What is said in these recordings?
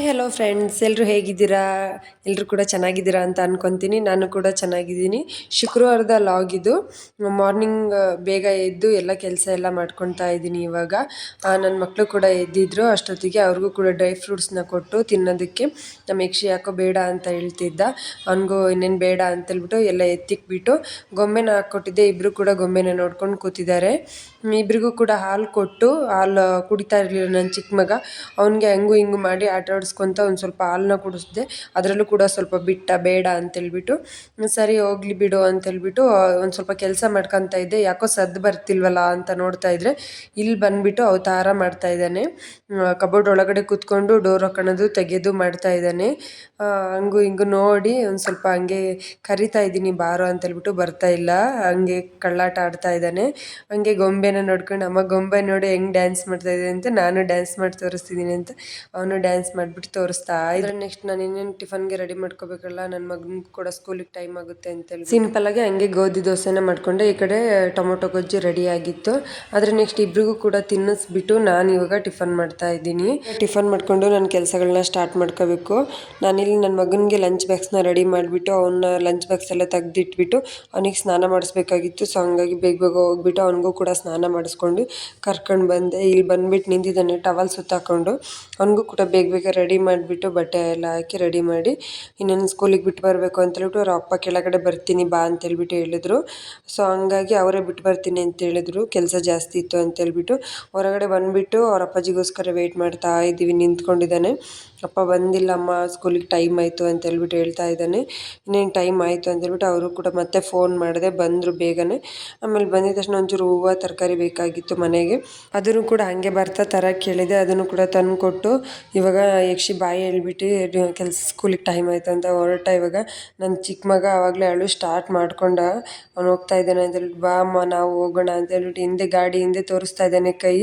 Hi hello friends ಎಲ್ಲರೂ ಹೇಗಿದ್ದೀರಾ? ಎಲ್ಲರೂ ಕೂಡ ಚೆನ್ನಾಗಿದ್ದೀರಾ ಅಂತ ಅನ್ಕೊತೀನಿ. ನಾನು ಕೂಡ ಚೆನ್ನಾಗಿದ್ದೀನಿ. ಶುಕ್ರವಾರದ ಲಾಗ್ ಇದು. ಮಾರ್ನಿಂಗ್ ಬೇಗ ಎದ್ದು ಎಲ್ಲ ಕೆಲಸ ಎಲ್ಲ ಮಾಡ್ಕೊತಾ ಇದ್ದೀನಿ ಇವಾಗ. ನನ್ನ ಮಕ್ಕಳು ಕೂಡ ಎದ್ದಿದ್ರು. ಅಷ್ಟೊತ್ತಿಗೆ ಅವ್ರಿಗೂ ಕೂಡ ಡ್ರೈ ಫ್ರೂಟ್ಸ್ನ ಕೊಟ್ಟು ತಿನ್ನೋದಕ್ಕೆ ನಮ್ಮ ಯಕ್ಷಿ ಯಾಕೋ ಬೇಡ ಅಂತ ಹೇಳ್ತಿದ್ದ. ಅವನಿಗೂ ಇನ್ನೇನು ಬೇಡ ಅಂತೇಳ್ಬಿಟ್ಟು ಎಲ್ಲ ಎತ್ತಿಕ್ಬಿಟ್ಟು ಗೊಂಬೆನ ಹಾಕ್ಕೊಟ್ಟಿದ್ದೆ. ಇಬ್ಬರು ಕೂಡ ಗೊಂಬೆನ ನೋಡ್ಕೊಂಡು ಕೂತಿದ್ದಾರೆ. ಇಬ್ರಿಗೂ ಕೂಡ ಹಾಲು ಕೊಟ್ಟು ಹಾಲು ಕುಡಿತಾ ಇರಲಿಲ್ಲ ನನ್ನ ಚಿಕ್ಕ ಮಗ. ಅವನಿಗೆ ಹಂಗು ಹಿಂಗು ಮಾಡಿ ಆಟ ಆಡಿಸ್ಕೊತ ಒಂದು ಸ್ವಲ್ಪ ಹಾಲನ್ನ ಕುಡಿಸ್ದೆ, ಅದರಲ್ಲೂ ಕೂಡ ಸ್ವಲ್ಪ ಬಿಟ್ಟ, ಬೇಡ ಅಂತೇಳ್ಬಿಟ್ಟು, ಸರಿ ಹೋಗ್ಲಿ ಬಿಡು ಅಂತೇಳ್ಬಿಟ್ಟು, ಒಂದು ಸ್ವಲ್ಪ ಕೆಲಸ ಮಾಡ್ಕೊತಾ ಇದ್ದೆ. ಯಾಕೋ ಸದ್ದು ಬರ್ತಿಲ್ವಲ್ಲ ಅಂತ ನೋಡ್ತಾ ಇದ್ದರೆ ಇಲ್ಲಿ ಬಂದ್ಬಿಟ್ಟು ಅವತಾರ ಮಾಡ್ತಾ ಇದ್ದಾನೆ. ಕಬೋರ್ಡ್ ಒಳಗಡೆ ಕೂತ್ಕೊಂಡು ಡೋರ್ ಹಾಕೋಣದು ತೆಗೆದು ಮಾಡ್ತಾ ಇದ್ದಾನೆ. ಹಂಗು ಹಿಂಗು ನೋಡಿ ಒಂದು ಸ್ವಲ್ಪ ಹಂಗೆ ಕರಿತಾ ಇದ್ದೀನಿ, ಬಾರೋ ಅಂತೇಳ್ಬಿಟ್ಟು ಬರ್ತಾ ಇಲ್ಲ. ಹಂಗೆ ಕಳ್ಳಾಟ ಆಡ್ತಾ ಇದ್ದಾನೆ. ಹಂಗೆ ಗೊಂಬೆನ ನೋಡ್ಕೊಂಡು, ಅಮ್ಮ ಗೊಂಬೆ ನೋಡಿ ಹೆಂಗೆ ಡ್ಯಾನ್ಸ್ ಮಾಡ್ತಾ ಇದೆ ಅಂತ, ನಾನು ಡ್ಯಾನ್ಸ್ ಮಾಡಿ ತೋರಿಸ್ತಿದ್ದೀನಿ ಅಂತ, ಅವನು ಡ್ಯಾನ್ಸ್ ಮಾಡಿಬಿಟ್ಟು ತೋರಿಸ್ತಾ ಇದ್ರೆ ನೆಕ್ಸ್ಟ್ ನಾನು ಇನ್ನೇನು ಟಿಫನ್ಗೆ ರೆಡಿ ಮಾಡ್ಕೋಬೇಕಲ್ಲ ನನ್ನ ಮಗನ ಕೂಡ ಸ್ಕೂಲಿಗೆ ಟೈಮ್ ಆಗುತ್ತೆ ಅಂತೇಳಿ ಆಗಿ ಹಂಗೆ ಗೋಧಿ ದೋಸೆನ ಮಾಡ್ಕೊಂಡೆ ಈ ಕಡೆ ಟೊಮೊಟೊ ಗೊಜ್ಜು ರೆಡಿ ಆಗಿತ್ತು. ಆದರೆ ನೆಕ್ಸ್ಟ್ ಇಬ್ರಿಗೂ ಕೂಡ ತಿನ್ನಿಸ್ಬಿಟ್ಟು ನಾನು ಇವಾಗ ಟಿಫನ್ ಮಾಡ್ತಾ ಇದ್ದೀನಿ. ಟಿಫನ್ ಮಾಡಿಕೊಂಡು ನನ್ನ ಕೆಲಸಗಳನ್ನ ಸ್ಟಾರ್ಟ್ ಮಾಡ್ಕೋಬೇಕು. ನಾನಿಲ್ಲಿ ನನ್ನ ಮಗನಿಗೆ ಲಂಚ್ ಬ್ಯಾಗ್ಸ್ನ ರೆಡಿ ಮಾಡಿಬಿಟ್ಟು ಅವನ್ನ ಲಂಚ್ ಬಾಕ್ಸ್ ಎಲ್ಲ ತೆಗ್ದಿಟ್ಬಿಟ್ಟು ಅವನಿಗೆ ಸ್ನಾನ ಮಾಡಿಸ್ಬೇಕಾಗಿತ್ತು. ಸೊ ಹಂಗಾಗಿ ಬೇಗ ಬೇಗ ಹೋಗ್ಬಿಟ್ಟು ಅವನಿಗೂ ಕೂಡ ಸ್ನಾನ ಮಾಡಿಸ್ಕೊಂಡು ಕರ್ಕೊಂಡು ಬಂದೆ. ಇಲ್ಲಿ ಬಂದ್ಬಿಟ್ಟು ನಿಂತಿದ್ದಾನೆ ಟವಲ್ ಸುತ್ತಾಕೊಂಡು. ಅವನಿಗೂ ಕೂಡ ಬೇಗ ಬೇಗ ರೆಡಿ ಮಾಡಿಬಿಟ್ಟು ಬಟ್ಟೆ ಎಲ್ಲ ಹಾಕಿ ರೆಡಿ ಮಾಡಿ ಇನ್ನೊಂದು ಸ್ಕೂಲಿಗೆ ಬಿಟ್ಟು ಬರಬೇಕು ಅಂತೇಳ್ಬಿಟ್ಟು ಅವ್ರ ಅಪ್ಪ ಕೆಳಗಡೆ ಬರ್ತೀನಿ ಬಾ ಅಂತೇಳ್ಬಿಟ್ಟು ಹೇಳಿದ್ರು. ಸೊ ಹಂಗಾಗಿ ಅವರೇ ಬಿಟ್ಟು ಬರ್ತೀನಿ ಅಂತ ಹೇಳಿದ್ರು. ಕೆಲಸ ಜಾಸ್ತಿ ಇತ್ತು ಅಂತೇಳ್ಬಿಟ್ಟು ಹೊರಗಡೆ ಬಂದುಬಿಟ್ಟು ಅವ್ರ ಅಪ್ಪಾಜಿಗೋಸ್ಕರ ವೆಯ್ಟ್ ಮಾಡ್ತಾ ಇದ್ದೀವಿ, ನಿಂತ್ಕೊಂಡಿದ್ದಾನೆ. ಅಪ್ಪ ಬಂದಿಲ್ಲ ಅಮ್ಮ ಸ್ಕೂಲಿಗೆ ಟೈಮ್ ಆಯಿತು ಅಂತ ಹೇಳ್ಬಿಟ್ಟು ಹೇಳ್ತಾ ಇದ್ದಾನೆ. ಇನ್ನೇನು ಟೈಮ್ ಆಯಿತು ಅಂತೇಳ್ಬಿಟ್ಟು ಅವರು ಕೂಡ ಮತ್ತೆ ಫೋನ್ ಮಾಡಿದೆ ಬಂದರು ಬೇಗನೆ. ಆಮೇಲೆ ಬಂದಿದ ತಕ್ಷಣ ಒಂಚೂರು ಹೂವು, ತರಕಾರಿ ಬೇಕಾಗಿತ್ತು ಮನೆಗೆ. ಅದನ್ನು ಕೂಡ ಹಾಗೆ ಬರ್ತಾ ತರ ಕೇಳಿದೆ ಅದನ್ನು ಕೂಡ ತಂದು ಕೊಟ್ಟು ಇವಾಗ ಯಕ್ಷಿ ಬಾಯಿ ಹೇಳ್ಬಿಟ್ಟು ಕೆಲಸ ಸ್ಕೂಲಿಗೆ ಟೈಮ್ ಆಯಿತು ಅಂತ ಹೊರಟ ಇವಾಗ. ನನ್ನ ಚಿಕ್ಕ ಮಗ ಆವಾಗಲೇ ಅಳು ಸ್ಟಾರ್ಟ್ ಮಾಡ್ಕೊಂಡ. ಅವ್ನು ಹೋಗ್ತಾ ಇದ್ದಾನೆ ಅಂತ ಹೇಳ್ಬಿಟ್ಟು ಬಾ ಅಮ್ಮ, ನಾವು ಹೋಗೋಣ ಅಂತ ಹೇಳ್ಬಿಟ್ಟು ಹಿಂದೆ ಗಾಡಿ ಹಿಂದೆ ತೋರಿಸ್ತಾ ಇದ್ದಾನೆ ಕೈ.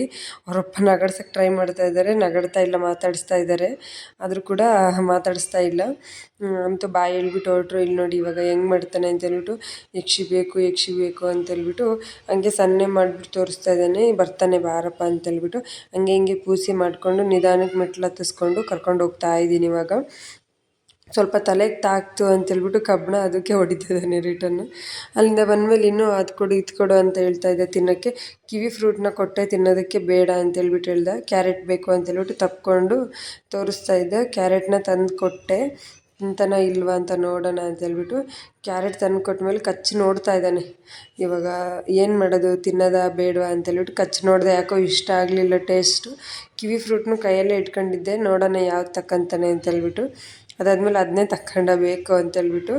ಅವರಪ್ಪ ನಗಡ್ಸಕ್ಕೆ ಟ್ರೈ ಮಾಡ್ತಾ ಇದ್ದಾರೆ ನಗಡ್ತಾ ಇಲ್ಲ, ಮಾತಾಡಿಸ್ತಾ ಇದ್ದಾರೆ ಆದರೂ ಕೂಡ ಮಾತಾಡಿಸ್ತಾ ಇಲ್ಲ. ಅಂತೂ ಬಾಯಿ ಹೇಳ್ಬಿಟ್ಟು ಹೊರಟ್ರು ಇಲ್ಲಿ ನೋಡಿ ಇವಾಗ ಹೆಂಗೆ ಮಾಡ್ತಾನೆ ಅಂತ ಹೇಳ್ಬಿಟ್ಟು, ಯಕ್ಷಿ ಬೇಕು ಯಕ್ಷಿ ಬೇಕು ಅಂತ ಹೇಳ್ಬಿಟ್ಟು, ಹಂಗೆ ಸನ್ನೆ ಮಾಡಿಬಿಟ್ಟು ತೋರಿಸ್ತಾ ಇದ್ದಾನೆ, ಬರ್ತಾನೆ ಬಾರಪ್ಪ ಅಂತೇಳ್ಬಿಟ್ಟು ಹಂಗೆ ಹಿಂಗೆ ಪೂಸಿ ಮಾಡಿಕೊಂಡು ನಿಧಾನಕ್ಕೆ ಮೆಟ್ಲು ಹತ್ತಿಸ್ಕೊಂಡು ಕರ್ಕೊಂಡು ಹೋಗ್ತಾ ಇದ್ದೀನಿ ಇವಾಗ. ಸ್ವಲ್ಪ ತಲೆಗೆ ತಾಕ್ತು ಅಂತೇಳ್ಬಿಟ್ಟು ಕಬ್ಬಣ ಅದಕ್ಕೆ ಹೊಡಿತಿದ್ದಾನೆ ರಿಟರ್ನ್. ಅಲ್ಲಿಂದ ಬಂದಮೇಲೆ ಇನ್ನೂ ಅದು ಕೊಡು, ಇದು ಕೊಡು ಅಂತ ಹೇಳ್ತಾ ಇದ್ದೆ ತಿನ್ನೋಕ್ಕೆ. ಕಿವಿ ಫ್ರೂಟ್ನ ಕೊಟ್ಟೆ ತಿನ್ನೋದಕ್ಕೆ ಬೇಡ ಅಂತೇಳ್ಬಿಟ್ಟು ಹೇಳ್ದೆ. ಕ್ಯಾರೆಟ್ ಬೇಕು ಅಂತೇಳ್ಬಿಟ್ಟು ತಪ್ಕೊಂಡು ತೋರಿಸ್ತಾ ಇದ್ದೆ. ಕ್ಯಾರೆಟ್ನ ತಂದು ಕೊಟ್ಟೆ. ತಿಂತಾನ ಇಲ್ವಾ ಅಂತ ನೋಡೋಣ ಅಂತ ಹೇಳ್ಬಿಟ್ಟು ಕ್ಯಾರೆಟ್ ತಂದು ಕೊಟ್ಮೇಲೆ ಕಚ್ಚಿ ನೋಡ್ತಾ ಇದ್ದಾನೆ. ಇವಾಗ ಏನು ಮಾಡೋದು, ತಿನ್ನೋದಾ ಅಂತ ಹೇಳ್ಬಿಟ್ಟು ಕಚ್ಚಿ ನೋಡಿದೆ ಯಾಕೋ ಇಷ್ಟ ಆಗಲಿಲ್ಲ ಟೇಸ್ಟು ಕಿವಿ ಫ್ರೂಟ್ನು ಕೈಯಲ್ಲೇ ಇಟ್ಕೊಂಡಿದ್ದೆ, ನೋಡೋಣ ಯಾವ್ದು ತಕ್ಕಂತಾನೆ ಅಂತ ಹೇಳ್ಬಿಟ್ಟು. ಅದಾದಮೇಲೆ ಅದನ್ನೇ ತಕ್ಕೊಂಡಬೇಕು ಬೇಕು ಅಂತೇಳ್ಬಿಟ್ಟು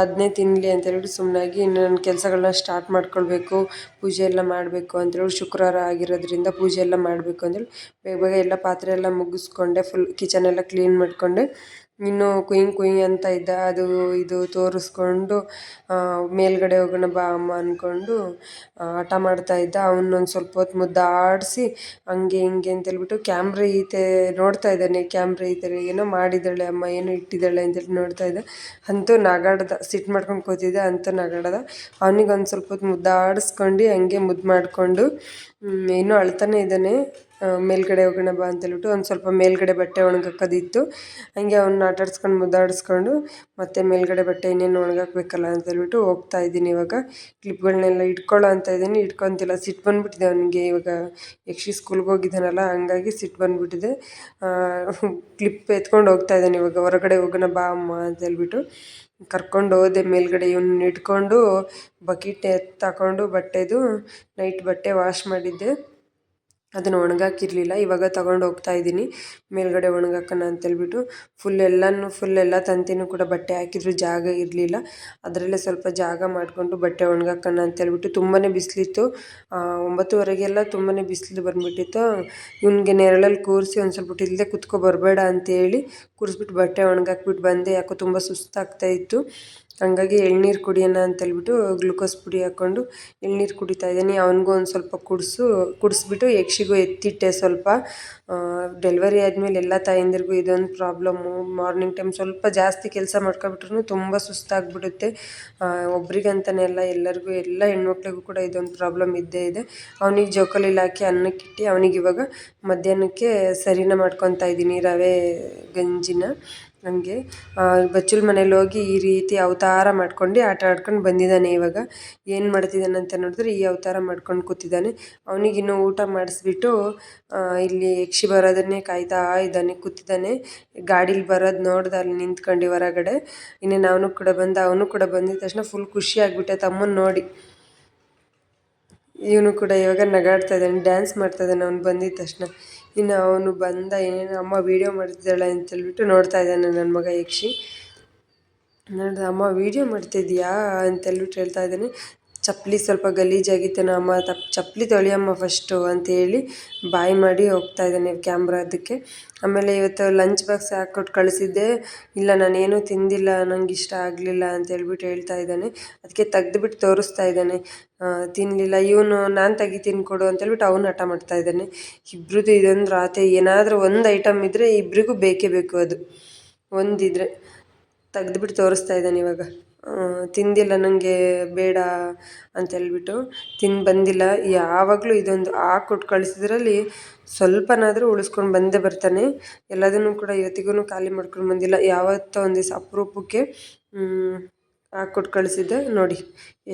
ಅದನ್ನೇ ತಿನ್ನಲಿ ಅಂತೇಳ್ಬಿಟ್ಟು ಸುಮ್ಮನಾಗಿ ಇನ್ನು ನನ್ನ ಕೆಲಸಗಳನ್ನ ಸ್ಟಾರ್ಟ್ ಮಾಡ್ಕೊಳ್ಬೇಕು, ಪೂಜೆ ಎಲ್ಲ ಮಾಡಬೇಕು ಅಂತೇಳಿ ಶುಕ್ರವಾರ ಆಗಿರೋದ್ರಿಂದ ಪೂಜೆ ಎಲ್ಲ ಮಾಡಬೇಕು ಅಂತೇಳಿ ಬೇಗ ಬೇಗ ಎಲ್ಲ ಪಾತ್ರೆ ಎಲ್ಲ ಮುಗಿಸ್ಕೊಂಡೆ ಫುಲ್ ಕಿಚನ್ ಎಲ್ಲ ಕ್ಲೀನ್ ಮಾಡಿಕೊಂಡೆ ಇನ್ನು ಕುಯಿಂಗ್ ಕುಯಿಂಗ್ ಅಂತ ಇದ್ದ ಅದು, ಇದು ತೋರಿಸ್ಕೊಂಡು ಮೇಲ್ಗಡೆ ಹೋಗೋಣ ಬಾ ಅಮ್ಮ ಅಂದ್ಕೊಂಡು ಹಠ ಮಾಡ್ತಾ ಇದ್ದ. ಅವನೊಂದು ಸ್ವಲ್ಪ ಹೊತ್ತು ಮುದ್ದಾಡಿಸಿ ಹಂಗೆ ಹಿಂಗೆ ಅಂತೇಳ್ಬಿಟ್ಟು ಕ್ಯಾಮ್ರ ಈತೆ ನೋಡ್ತಾ ಇದ್ದಾನೆ. ಕ್ಯಾಮ್ರ ಥರ ಏನೋ ಮಾಡಿದ್ದಾಳೆ ಅಮ್ಮ, ಏನೋ ಇಟ್ಟಿದ್ದಾಳೆ ಅಂತೇಳಿ ನೋಡ್ತಾ ಇದ್ದ. ಅಂತೂ ನಗಾಡ್ದ ಸಿಟ್ಟು ಮಾಡ್ಕೊಂಡು ಕೂತಿದ್ದೆ, ಅಂತೂ ನಗಾಡ್ದ. ಅವನಿಗೆ ಒಂದು ಸ್ವಲ್ಪ ಹೊತ್ತು ಮುದ್ದಾಡಿಸ್ಕೊಂಡು ಹಂಗೆ ಮುದ್ದು ಮಾಡಿಕೊಂಡು ಇನ್ನೂ ಅಳ್ತಾನೆ ಇದ್ದಾನೆ. ಮೇಲ್ಗಡೆ ಹೋಗೋಣ ಬಾ ಅಂತೇಳ್ಬಿಟ್ಟು ಒಂದು ಸ್ವಲ್ಪ ಮೇಲ್ಗಡೆ ಬಟ್ಟೆ ಒಣಗಾಕೋದಿತ್ತು ಹಂಗೆ ಅವ್ನ ಆಟಾಡ್ಸ್ಕೊಂಡು ಮುದ್ದಾಡಿಸ್ಕೊಂಡು ಮತ್ತೆ ಮೇಲ್ಗಡೆ ಬಟ್ಟೆ ಇನ್ನೇನು ಒಣಗಾಕ್ಬೇಕಲ್ಲ ಅಂತೇಳ್ಬಿಟ್ಟು ಹೋಗ್ತಾ ಇದ್ದೀನಿ ಇವಾಗ. ಕ್ಲಿಪ್ಗಳನ್ನೆಲ್ಲ ಇಟ್ಕೊಳ್ಳೋ ಅಂತ ಇದ್ದೀನಿ. ಇಟ್ಕೊತಿಲ್ಲ. ಸಿಟ್ಟು ಬಂದುಬಿಟ್ಟಿದೆ ಅವನಿಗೆ ಇವಾಗ. ಯಕ್ಷಿ ಸ್ಕೂಲ್ಗೆ ಹೋಗಿದ್ದಾನಲ್ಲ, ಹಂಗಾಗಿ ಸಿಟ್ಟು ಬಂದುಬಿಟ್ಟಿದೆ. ಕ್ಲಿಪ್ ಎತ್ಕೊಂಡು ಹೋಗ್ತಾ ಇದ್ದಾನೆ ಇವಾಗ. ಹೊರಗಡೆ ಹೋಗೋಣ ಬಾ ಅಮ್ಮ ಅಂತೇಳ್ಬಿಟ್ಟು ಕರ್ಕೊಂಡು ಹೋದೆ. ಮೇಲ್ಗಡೆ ಇವನ್ನ ಇಟ್ಕೊಂಡು ಬಕೆಟ್ ತಗೊಂಡು ಬಟ್ಟೆದು ನೈಟ್ ಬಟ್ಟೆ ವಾಶ್ ಮಾಡಿದ್ದೆ. ಅದನ್ನು ಒಣಗಾಕಿರಲಿಲ್ಲ. ಇವಾಗ ತಗೊಂಡು ಹೋಗ್ತಾ ಇದ್ದೀನಿ. ಮೇಲ್ಗಡೆ ಒಣಗಾಕೋಣ ಅಂತೇಳ್ಬಿಟ್ಟು ಫುಲ್ ಎಲ್ಲನೂ ಫುಲ್ ಎಲ್ಲ ತಂತಿನೂ ಕೂಡ ಬಟ್ಟೆ ಹಾಕಿದ್ರು. ಜಾಗ ಇರಲಿಲ್ಲ. ಅದರಲ್ಲೇ ಸ್ವಲ್ಪ ಜಾಗ ಮಾಡಿಕೊಂಡು ಬಟ್ಟೆ ಒಣಗಾಕೋಣ ಅಂತೇಳ್ಬಿಟ್ಟು ತುಂಬಾ ಬಿಸಿಲಿತ್ತು. ಒಂಬತ್ತುವರೆಗೆಲ್ಲ ತುಂಬಾ ಬಿಸಿಲು ಬಂದುಬಿಟ್ಟಿತ್ತು. ಇವನಿಗೆ ನೆರಳಲ್ಲಿ ಕೂರಿಸಿ ಒಂದು ಸ್ವಲ್ಪ ಇಲ್ಲದೆ ಕುತ್ಕೊ ಬರಬೇಡ ಅಂತೇಳಿ ಕೂರಿಸ್ಬಿಟ್ಟು ಬಟ್ಟೆ ಒಣಗಾಕ್ಬಿಟ್ಟು ಬಂದೆ. ಯಾಕೋ ತುಂಬ ಸುಸ್ತಾಗ್ತಾಯಿತ್ತು ಹಂಗಾಗಿ ಎಳ್ನೀರು ಕುಡಿಯೋಣ ಅಂತೇಳ್ಬಿಟ್ಟು ಗ್ಲುಕೋಸ್ ಪುಡಿ ಹಾಕ್ಕೊಂಡು ಎಳ್ನೀರು ಕುಡಿತಾ ಇದ್ದೀನಿ. ಅವನಿಗೂ ಒಂದು ಸ್ವಲ್ಪ ಕುಡಿಸು, ಕುಡಿಸ್ಬಿಟ್ಟು ಯಕ್ಷಿಗೂ ಎತ್ತಿಟ್ಟೆ ಸ್ವಲ್ಪ. ಡೆಲಿವರಿ ಆದಮೇಲೆ ಎಲ್ಲ ತಾಯಂದಿರಿಗೂ ಇದೊಂದು ಪ್ರಾಬ್ಲಮ್ಮು. ಮಾರ್ನಿಂಗ್ ಟೈಮ್ ಸ್ವಲ್ಪ ಜಾಸ್ತಿ ಕೆಲಸ ಮಾಡ್ಕೊಬಿಟ್ರು ತುಂಬ ಸುಸ್ತಾಗ್ಬಿಡುತ್ತೆ. ಒಬ್ರಿಗಂತಲೇ ಅಲ್ಲ, ಎಲ್ಲರಿಗೂ, ಎಲ್ಲ ಹೆಣ್ಮಕ್ಳಿಗೂ ಕೂಡ ಇದೊಂದು ಪ್ರಾಬ್ಲಮ್ ಇದ್ದೇ ಇದೆ. ಅವನಿಗೆ ಜೋಕಾಲಿಲಿ ಹಾಕಿ ಅನ್ನಕ್ಕಿಟ್ಟು ಅವನಿಗೆ ಇವಾಗ ಮಧ್ಯಾಹ್ನಕ್ಕೆ ಸರಿನ ಮಾಡ್ಕೊತಾ ಇದ್ದೀನಿ ರವೆ ಗಂಜಿನ. ಹಂಗೆ ಬಚ್ಚಲ ಮನೇಲಿ ಹೋಗಿ ಈ ರೀತಿ ಅವತಾರ ಮಾಡ್ಕೊಂಡು ಆಟ ಆಡ್ಕೊಂಡು ಬಂದಿದ್ದಾನೆ ಇವಾಗ. ಏನು ಮಾಡ್ತಿದ್ದಾನೆ ಅಂತ ನೋಡಿದ್ರೆ ಈ ಅವತಾರ ಮಾಡ್ಕೊಂಡು ಕೂತಿದ್ದಾನೆ. ಅವನಿಗಿನ್ನೂ ಊಟ ಮಾಡಿಸ್ಬಿಟ್ಟು ಇಲ್ಲಿ ಯಕ್ಷಿ ಬರೋದನ್ನೇ ಕಾಯ್ತಾ ಇದ್ದಾನೆ, ಕೂತಿದ್ದಾನೆ. ಗಾಡೀಲಿ ಬರೋದು ನೋಡ್ದೆ ಅಲ್ಲಿ ನಿಂತ್ಕೊಂಡು ಹೊರಗಡೆ. ಇನ್ನೇನು ಅವನು ಕೂಡ ಬಂದ, ಅವನು ಕೂಡ ಬಂದಿದ ತಕ್ಷಣ ಫುಲ್ ಖುಷಿ ಆಗಿಬಿಟ್ಟೆ ತಮ್ಮನ ನೋಡಿ. ಇವನು ಕೂಡ ಇವಾಗ ನಗಾಡ್ತಾ ಇದ್ದಾನೆ ಡ್ಯಾನ್ಸ್ ಮಾಡ್ತಾ ಇದ್ದಾನೆ, ಅವ್ನು ಬಂದಿದ ತಕ್ಷಣ. ಇನ್ನು ಅವನು ಬಂದ ಏನೇನು, ಅಮ್ಮ ವೀಡಿಯೋ ಮಾಡ್ತಿದ್ದಾಳೆ ಅಂತೇಳ್ಬಿಟ್ಟು ನೋಡ್ತಾ ಇದ್ದಾನೆ ನನ್ನ ಮಗ ಯಕ್ಷಿ. ನಾನು ಅಮ್ಮ ವೀಡಿಯೋ ಮಾಡ್ತಿದ್ಯಾ ಅಂತೇಳ್ಬಿಟ್ಟು ಹೇಳ್ತಾ ಇದ್ದಾನೆ. ಚಪ್ಪಲಿ ಸ್ವಲ್ಪ ಗಲೀಜಾಗಿತ್ತೇನೋ ಅಮ್ಮ ತಪ್ಪು ಚಪ್ಪಲಿ ತೊಳೆಯಮ್ಮ ಫಸ್ಟು ಅಂತೇಳಿ ಬಾಯ್ ಮಾಡಿ ಹೋಗ್ತಾ ಇದ್ದಾನೆ ಕ್ಯಾಮ್ರಾ ಅದಕ್ಕೆ ಆಮೇಲೆ ಇವತ್ತು ಲಂಚ್ ಬಾಕ್ಸ್ ಹಾಕ್ಕೊಟ್ಟು ಕಳಿಸಿದ್ದೆ. ಇಲ್ಲ, ನಾನೇನೂ ತಿಂದಿಲ್ಲ, ನಂಗೆ ಇಷ್ಟ ಆಗಲಿಲ್ಲ ಅಂತ ಹೇಳ್ಬಿಟ್ಟು ಹೇಳ್ತಾ ಇದ್ದಾನೆ. ಅದಕ್ಕೆ ತೆಗೆದುಬಿಟ್ಟು ತೋರಿಸ್ತಾ ಇದ್ದಾನೆ. ತಿನ್ನಲಿಲ್ಲ ಇವನು ನಾನು ತೆಗಿತೀನಿ ತಿನ್ಕೊಡು ಅಂತೇಳ್ಬಿಟ್ಟು ಅವನು ಹಠ ಮಾಡ್ತಾ ಇದ್ದಾನೆ. ಇಬ್ರದ್ದು ಇದೊಂದು ರಾತೆ ಏನಾದರೂ ಒಂದು ಐಟಮ್ ಇದ್ದರೆ ಇಬ್ಬರಿಗೂ ಬೇಕೇ ಬೇಕು ಅದು. ಒಂದಿದ್ರೆ ತೆಗೆದುಬಿಟ್ಟು ತೋರಿಸ್ತಾ ಇದ್ದಾನೆ ಇವಾಗ. ತಿಂದಿಲ್ಲ ನನಗೆ ಬೇಡ ಅಂತೇಳ್ಬಿಟ್ಟು ತಿಂದು ಬಂದಿಲ್ಲ. ಯಾವಾಗಲೂ ಇದೊಂದು ಹಾಕ್ಕೊಟ್ಟು ಕಳಿಸಿದ್ರಲ್ಲಿ ಸ್ವಲ್ಪನಾದರೂ ಉಳಿಸ್ಕೊಂಡು ಬಂದೇ ಬರ್ತಾನೆ. ಎಲ್ಲದನ್ನು ಕೂಡ ಇವತ್ತಿಗೂ ಖಾಲಿ ಮಾಡ್ಕೊಂಡು ಬಂದಿಲ್ಲ. ಯಾವತ್ತೋ ಒಂದು ದಿವಸ ಅಪರೂಪಕ್ಕೆ ಹಾಕ್ಕೊಟ್ಟು ಕಳಿಸಿದ್ದೆ. ನೋಡಿ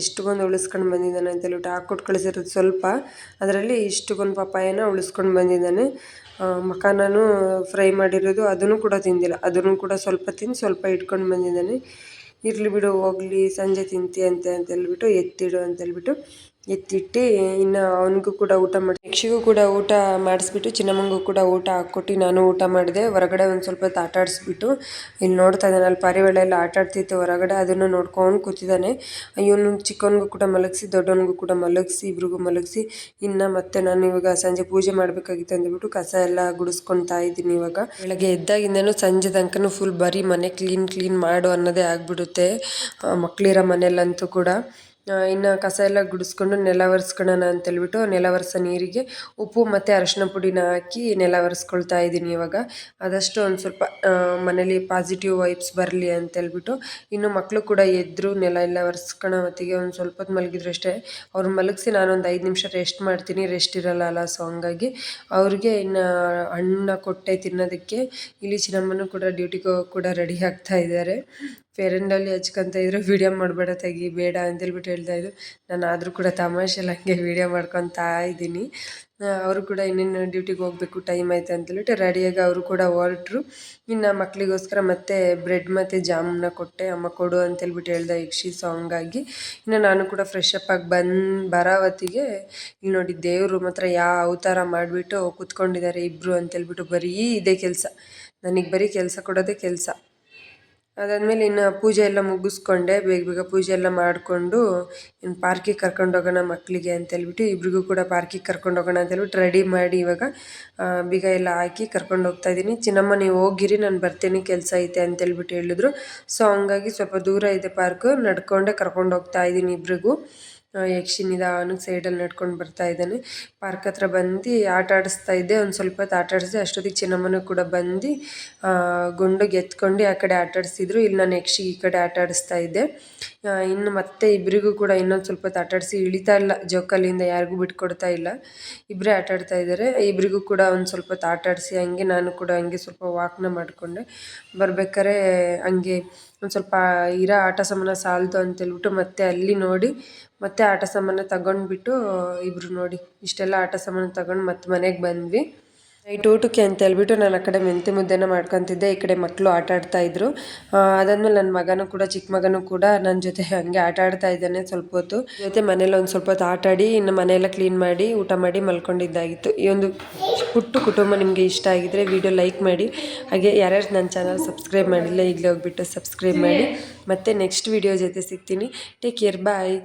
ಎಷ್ಟುಗೊಂದು ಉಳಿಸ್ಕೊಂಡು ಬಂದಿದ್ದಾನೆ ಅಂತ ಹೇಳ್ಬಿಟ್ಟು ಹಾಕ್ಕೊಟ್ಟು ಕಳಿಸಿರೋದು ಸ್ವಲ್ಪ. ಅದರಲ್ಲಿ ಇಷ್ಟುಗೊಂದು ಪಪ್ಪಾಯನ ಉಳಿಸ್ಕೊಂಡು ಬಂದಿದ್ದಾನೆ. ಮಖಾನೂ ಫ್ರೈ ಮಾಡಿರೋದು ಅದನ್ನು ಕೂಡ ತಿಂದಿಲ್ಲ. ಅದನ್ನು ಕೂಡ ಸ್ವಲ್ಪ ತಿಂದು ಸ್ವಲ್ಪ ಇಟ್ಕೊಂಡು ಬಂದಿದ್ದಾನೆ. ಇರಲಿ ಬಿಡು ಹೋಗಲಿ ಸಂಜೆ ತಿಂತೀಯಂತೆ ಅಂತೇಳ್ಬಿಟ್ಟು ಎತ್ತಿಡು ಅಂತೇಳ್ಬಿಟ್ಟು ಎತ್ತಿಟ್ಟು ಇನ್ನು ಅವನಿಗೂ ಕೂಡ ಊಟ ಮಾಡಿ, ಯಕ್ಷಿಗೂ ಕೂಡ ಊಟ ಮಾಡಿಸ್ಬಿಟ್ಟು, ಚಿನ್ನಮ್ಮಂಗೂ ಕೂಡ ಊಟ ಹಾಕ್ಕೊಟ್ಟು ನಾನು ಊಟ ಮಾಡಿದೆ. ಹೊರಗಡೆ ಒಂದು ಸ್ವಲ್ಪ ಹೊತ್ತು ಆಟ ಆಡಿಸ್ಬಿಟ್ಟು, ಇಲ್ಲಿ ನೋಡ್ತಾ ಇದ್ದಾನೆ. ಅಲ್ಲಿ ಪಾರಿವಾಳ ಎಲ್ಲ ಆಟ ಹೊರಗಡೆ, ಅದನ್ನು ನೋಡ್ಕೊಂಡು ಕೂತಿದ್ದಾನೆ. ಇವನು ಚಿಕ್ಕವನಿಗೂ ಕೂಡ ಮಲಗಿಸಿ, ದೊಡ್ಡವನಿಗೂ ಕೂಡ ಮಲಗಿಸಿ, ಇಬ್ರಿಗೂ ಮಲಗಿಸಿ. ಇನ್ನು ಮತ್ತೆ ನಾನು ಇವಾಗ ಸಂಜೆ ಪೂಜೆ ಮಾಡಬೇಕಾಗಿತ್ತು ಅಂದ್ಬಿಟ್ಟು ಕಸ ಎಲ್ಲ ಗುಡಿಸ್ಕೊತಾ ಇದ್ದೀನಿ ಇವಾಗ. ಬೆಳಗ್ಗೆ ಎದ್ದಾಗಿಂದನೂ ಸಂಜೆ ತನಕನೂ ಫುಲ್ ಬರೀ ಮನೆ ಕ್ಲೀನ್ ಕ್ಲೀನ್ ಮಾಡು ಅನ್ನೋದೇ ಆಗಿಬಿಡುತ್ತೆ ಮಕ್ಕಳಿರೋ ಮನೆಯಲ್ಲಂತೂ ಕೂಡ. ಇನ್ನು ಕಸ ಎಲ್ಲ ಗುಡಿಸ್ಕೊಂಡು ನೆಲ ಒರೆಸ್ಕೊಳ್ಳೋಣ ಅಂತೇಳ್ಬಿಟ್ಟು ನೆಲ ಒರೆಸೋ ನೀರಿಗೆ ಉಪ್ಪು ಮತ್ತು ಅರಶಿನ ಪುಡಿನ ಹಾಕಿ ನೆಲ ಒರೆಸ್ಕೊಳ್ತಾ ಇದ್ದೀನಿ ಇವಾಗ. ಆದಷ್ಟು ಒಂದು ಸ್ವಲ್ಪ ಮನೇಲಿ ಪಾಸಿಟಿವ್ ವೈಬ್ಸ್ ಬರಲಿ ಅಂತೇಳ್ಬಿಟ್ಟು ಇನ್ನು ಮಕ್ಕಳು ಕೂಡ ಎದ್ದರು ನೆಲ ಎಲ್ಲ ಒರೆಸ್ಕೊಳ್ಳೋ ಹೊತ್ತಿಗೆ ಒಂದು ಸ್ವಲ್ಪ ಹೊತ್ತು ಮಲಗಿದ್ರು ಅಷ್ಟೇ. ಅವ್ರು ಮಲಗಿಸಿ ನಾನೊಂದು ಐದು ನಿಮಿಷ ರೆಸ್ಟ್ ಮಾಡ್ತೀನಿ. ರೆಸ್ಟ್ ಇರಲ್ಲ ಅಲ್ಲ ಸೊ ಹಂಗಾಗಿ ಅವ್ರಿಗೆ ಇನ್ನು ಹಣ್ಣ ಕೊಟ್ಟೆ ತಿನ್ನೋದಕ್ಕೆ ಇಲ್ಲಿ ಚಿನ್ನಮ್ಮನೂ ಕೂಡ ಡ್ಯೂಟಿಗೆ ಕೂಡ ರೆಡಿ ಆಗ್ತಾ ಇದ್ದಾರೆ. ಫೇರ್ ಆ್ಯಂಡ್ ಲವ್ಲಿ ಹಚ್ಕೊಂತ ಇದ್ರು ವೀಡಿಯೋ ಮಾಡಬೇಡ ತೆಗಿ, ಬೇಡ ಅಂತೇಳ್ಬಿಟ್ಟು ಹೇಳ್ತಾಯಿದ್ರು ನಾನು ಆದರೂ ಕೂಡ ತಮಾಷೆಲ್ಲ ಹಂಗೆ ವೀಡಿಯೋ ಮಾಡ್ಕೊತಾ ಇದ್ದೀನಿ. ಅವರು ಕೂಡ ಇನ್ನೇನು ಡ್ಯೂಟಿಗೆ ಹೋಗಬೇಕು ಟೈಮ್ ಆಯ್ತು ಅಂತೇಳ್ಬಿಟ್ಟು ರೆಡಿಯಾಗಿ ಅವರು ಕೂಡ ಹೊರಟ್ರು. ಇನ್ನು ಮಕ್ಕಳಿಗೋಸ್ಕರ ಮತ್ತೆ ಬ್ರೆಡ್ ಮತ್ತು ಜಾಮೂನ ಕೊಟ್ಟೆ, ಅಮ್ಮ ಕೊಡು ಅಂತೇಳ್ಬಿಟ್ಟು ಹೇಳ್ದೆ ಯಕ್ಷಿ ಸಾಂಗಾಗಿ ಇನ್ನು ನಾನು ಕೂಡ ಫ್ರೆಶ್ ಅಪ್ ಆಗಿ ಬಂದು, ಬರಾವತಿಗೆ ಇಲ್ಲಿ ನೋಡಿ ದೇವರು ಮಾತ್ರ ಯಾವ ಅವತಾರ ಮಾಡಿಬಿಟ್ಟು ಕೂತ್ಕೊಂಡಿದ್ದಾರೆ ಇಬ್ಬರು ಅಂತೇಳ್ಬಿಟ್ಟು ಬರೀ ಇದೇ ಕೆಲಸ. ನನಗೆ ಬರೀ ಕೆಲಸ ಕೊಡೋದೇ ಕೆಲಸ. ಅದಾದಮೇಲೆ ಇನ್ನು ಪೂಜೆ ಎಲ್ಲ ಮುಗಿಸ್ಕೊಂಡೆ, ಬೇಗ ಬೇಗ ಪೂಜೆ ಎಲ್ಲ ಮಾಡಿಕೊಂಡು ಇನ್ನು ಪಾರ್ಕಿಗೆ ಕರ್ಕೊಂಡು ಹೋಗೋಣ ಮಕ್ಕಳಿಗೆ ಅಂತೇಳ್ಬಿಟ್ಟು ಇಬ್ರಿಗೂ ಕೂಡ ಪಾರ್ಕಿಗೆ ಕರ್ಕೊಂಡು ಹೋಗೋಣ ಅಂತೇಳ್ಬಿಟ್ಟು ರೆಡಿ ಮಾಡಿ ಇವಾಗ ಬೀಗ ಎಲ್ಲ ಹಾಕಿ ಕರ್ಕೊಂಡು ಹೋಗ್ತಾ ಇದ್ದೀನಿ. ಚಿನ್ನಮ್ಮ, ನೀವು ಹೋಗಿರಿ, ನಾನು ಬರ್ತೀನಿ, ಕೆಲಸ ಐತೆ ಅಂತೇಳ್ಬಿಟ್ಟು ಹೇಳಿದ್ರು. ಸೊ ಹಂಗಾಗಿ ಸ್ವಲ್ಪ ದೂರ ಇದೆ ಪಾರ್ಕು, ನಡ್ಕೊಂಡೆ ಕರ್ಕೊಂಡು ಹೋಗ್ತಾ ಇದ್ದೀನಿ ಇಬ್ರಿಗೂ. ಯಕ್ಷಿ ನಿಧಾನಕ್ಕೆ ಸೈಡಲ್ಲಿ ನಡ್ಕೊಂಡು ಬರ್ತಾ ಇದ್ದಾನೆ. ಪಾರ್ಕ್ ಹತ್ರ ಬಂದು ಆಟ ಆಡಿಸ್ತಾ ಇದ್ದೆ. ಒಂದು ಸ್ವಲ್ಪ ಹೊತ್ತು ಆಟ ಆಡಿಸಿದೆ. ಅಷ್ಟೊತ್ತಿಗೆ ಚಿನ್ನಮ್ಮನೂ ಕೂಡ ಬಂದು ಗುಂಡಿಗೆ ಎತ್ಕೊಂಡು ಆ ಕಡೆ ಆಟ ಆಡಿಸಿದ್ರು. ಇಲ್ಲಿ ನಾನು ಯಕ್ಷಿ ಈ ಕಡೆ ಆಟ ಆಡಿಸ್ತಾ ಇದ್ದೆ. ಇನ್ನು ಮತ್ತೆ ಇಬ್ಬರಿಗೂ ಕೂಡ ಇನ್ನೊಂದು ಸ್ವಲ್ಪ ಹೊತ್ತು ಆಟ ಆಡಿಸಿ ಇಳಿತಾ ಇಲ್ಲ. ಜೋಕಾಲಿಯಿಂದ ಯಾರಿಗೂ ಬಿಟ್ಕೊಡ್ತಾ ಇಲ್ಲ. ಇಬ್ಬರೇ ಆಟ ಆಡ್ತಾ ಇದ್ದಾರೆ. ಇಬ್ಬರಿಗೂ ಕೂಡ ಒಂದು ಸ್ವಲ್ಪ ಹೊತ್ತು ಆಟ ಆಡಿಸಿ ಹಂಗೆ ನಾನು ಕೂಡ ಹಂಗೆ ಸ್ವಲ್ಪ ವಾಕ್ನ ಮಾಡಿಕೊಂಡೆ. ಬರ್ಬೇಕಾದ್ರೆ ಹಂಗೆ ಒಂದು ಸ್ವಲ್ಪ ಇರೋ ಆಟ ಸಾಮಾನ ಸಾಲದು ಅಂತೇಳ್ಬಿಟ್ಟು ಮತ್ತೆ ಅಲ್ಲಿ ನೋಡಿ ಮತ್ತೆ ಆಟ ಸಾಮಾನು ತಗೊಂಡ್ಬಿಟ್ಟು ಇಬ್ಬರು ನೋಡಿ. ಇಷ್ಟೆಲ್ಲ ಆಟ ಸಾಮಾನು ತಗೊಂಡು ಮತ್ತೆ ಮನೆಗೆ ಬಂದ್ವಿ. ನೈಟ್ ಊಟಕ್ಕೆ ಅಂತ ಹೇಳ್ಬಿಟ್ಟು ನಾನು ಆ ಕಡೆ ಮೆಂತೆ ಮುದ್ದೆನ ಮಾಡ್ಕೊತಿದ್ದೆ. ಈ ಕಡೆ ಮಕ್ಕಳು ಆಟ ಆಡ್ತಾ ಇದ್ರು. ಅದಾದ್ಮೇಲೆ ನನ್ನ ಮಗನೂ ಕೂಡ ಚಿಕ್ಕ ಮಗನೂ ಕೂಡ ನನ್ನ ಜೊತೆ ಹಂಗೆ ಆಟ ಆಡ್ತಾ ಇದ್ದಾನೆ ಸ್ವಲ್ಪ ಹೊತ್ತು. ಜೊತೆ ಮನೇಲಿ ಒಂದು ಸ್ವಲ್ಪ ಹೊತ್ತು ಆಟ ಆಡಿ, ಇನ್ನು ಮನೆಯೆಲ್ಲ ಕ್ಲೀನ್ ಮಾಡಿ, ಊಟ ಮಾಡಿ ಮಲ್ಕೊಂಡಿದ್ದಾಗಿತ್ತು. ಈ ಒಂದು ಪುಟ್ಟು ಕುಟುಂಬ ನಿಮಗೆ ಇಷ್ಟ ಆಗಿದ್ರೆ ವಿಡಿಯೋ ಲೈಕ್ ಮಾಡಿ. ಹಾಗೆ ಯಾರ್ಯಾರು ನನ್ನ ಚಾನಲ್ ಸಬ್ಸ್ಕ್ರೈಬ್ ಮಾಡಿಲ್ಲ, ಈಗಲೇ ಹೋಗ್ಬಿಟ್ಟು ಸಬ್ಸ್ಕ್ರೈಬ್ ಮಾಡಿ. ಮತ್ತೆ ನೆಕ್ಸ್ಟ್ ವಿಡಿಯೋ ಜೊತೆ ಸಿಗ್ತೀನಿ. Take care, bye.